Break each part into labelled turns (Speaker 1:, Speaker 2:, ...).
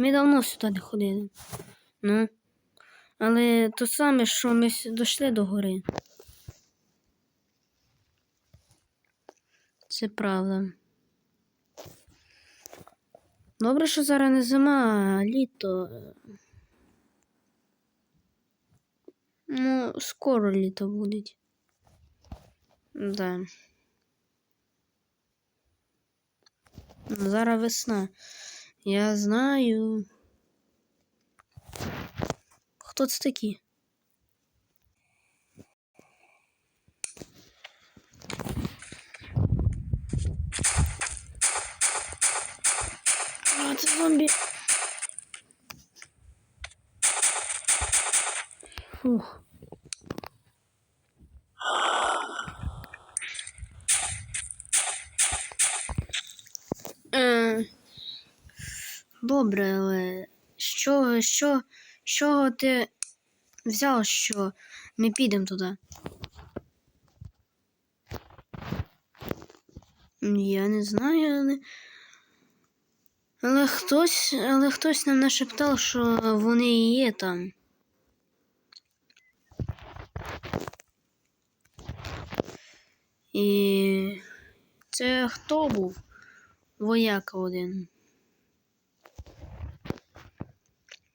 Speaker 1: Ми давно сюди не ходили. Ну. Але то саме, що ми дійшли до гори. Це правда. Добре, що зараз не зима, а літо. Ну, скоро літо буде. Да. Ну, Зараз весна. Я знаю. Хто це такі? А, це зомбі. Фух. Добре, але що, що, що ти взяв, що ми підемо туди? Я не знаю, але. Але хтось, але хтось нам нашептав, що вони і є там. І це хто був? Вояка один.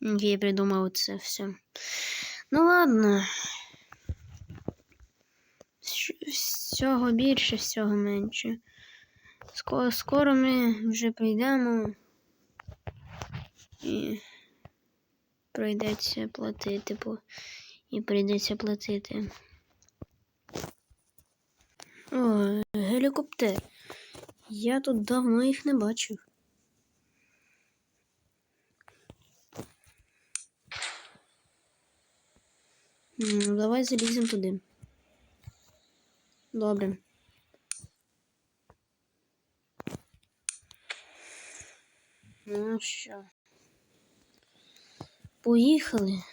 Speaker 1: Я придумав це все. Ну ладно. Всього більше, всього менше. Скоро, скоро ми вже прийдемо і прийдеться платити, і прийдеться платити. О, гелікоптер. Я тут давно їх не бачив. Давай заліземо туди. Добре. Ну що? Поїхали.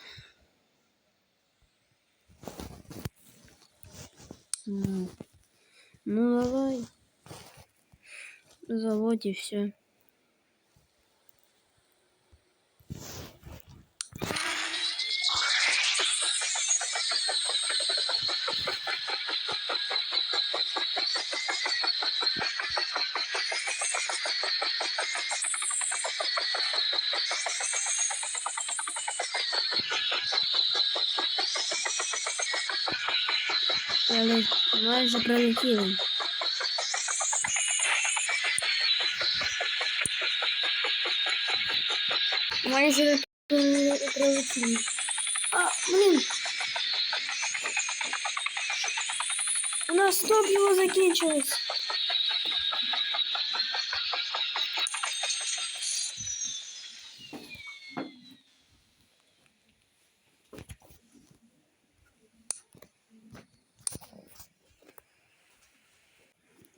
Speaker 1: Ну, ну давай. Заводь и все. Але майже пролетіли. Майже пролетіли. А, блін. У нас топливо закінчилось.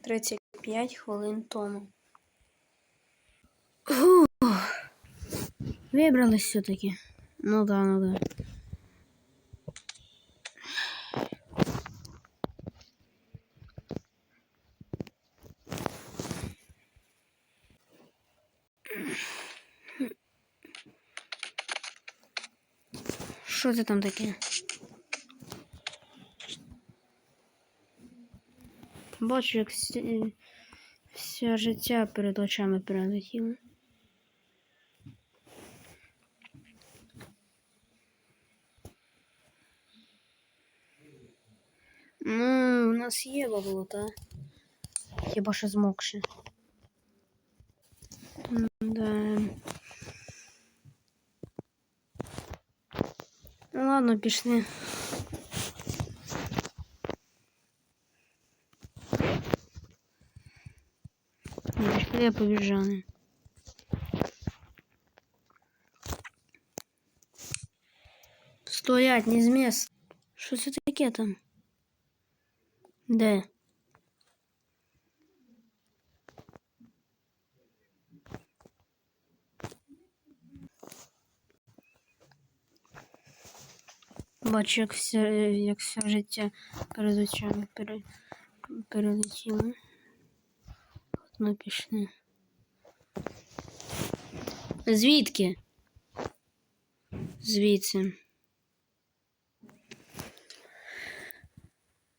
Speaker 1: Тридцять п'ять хвилин тому. Фух. Вибрались все-таки. Ну да, ну да. Що це там таке? Бачу, як все життя перед очами перелетіло. Ну, у нас є болота. Хіба що змокше. Да. Ну ладно, пішли. я побіжали. Стоять, не з місця. Що це таке там? Де? Бачу, як все, як все життя перед очами пере, перелетіло. Ми пішли. Звідки? звідси.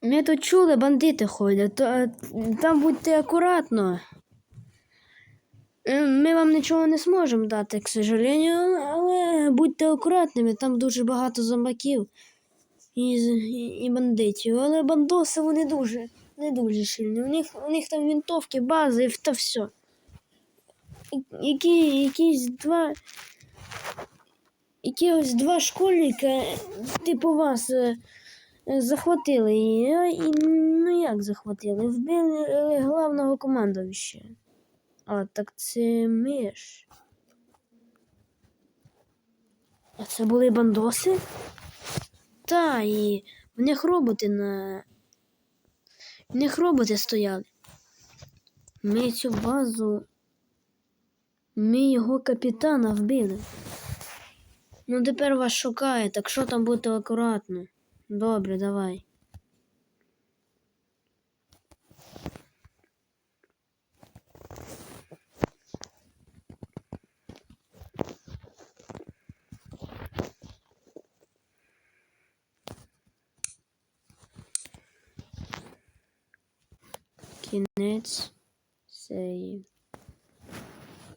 Speaker 1: Ми тут чули, бандити ходять. Е, там будьте акуратно. Е, Ми вам нічого не зможемо дати, к сожалению, але будьте акуратними, там дуже багато зомбаків і, і бандитів. Але бандоси вони дуже, не дуже сильні. У них, у них там винтовки, бази та все. Які, якісь два. Якихось два школьника, типу вас, е, захватили. Е, і, ну як захватили? Вбили е, главного командувача. А, так це ми. А це були бандоси? Та, і в них роботи на. В них роботи стояли. Ми цю базу. Ми його капітана вбили. Ну, тепер вас шукає, так що там бути акуратно. Добре, давай. Кінець серії.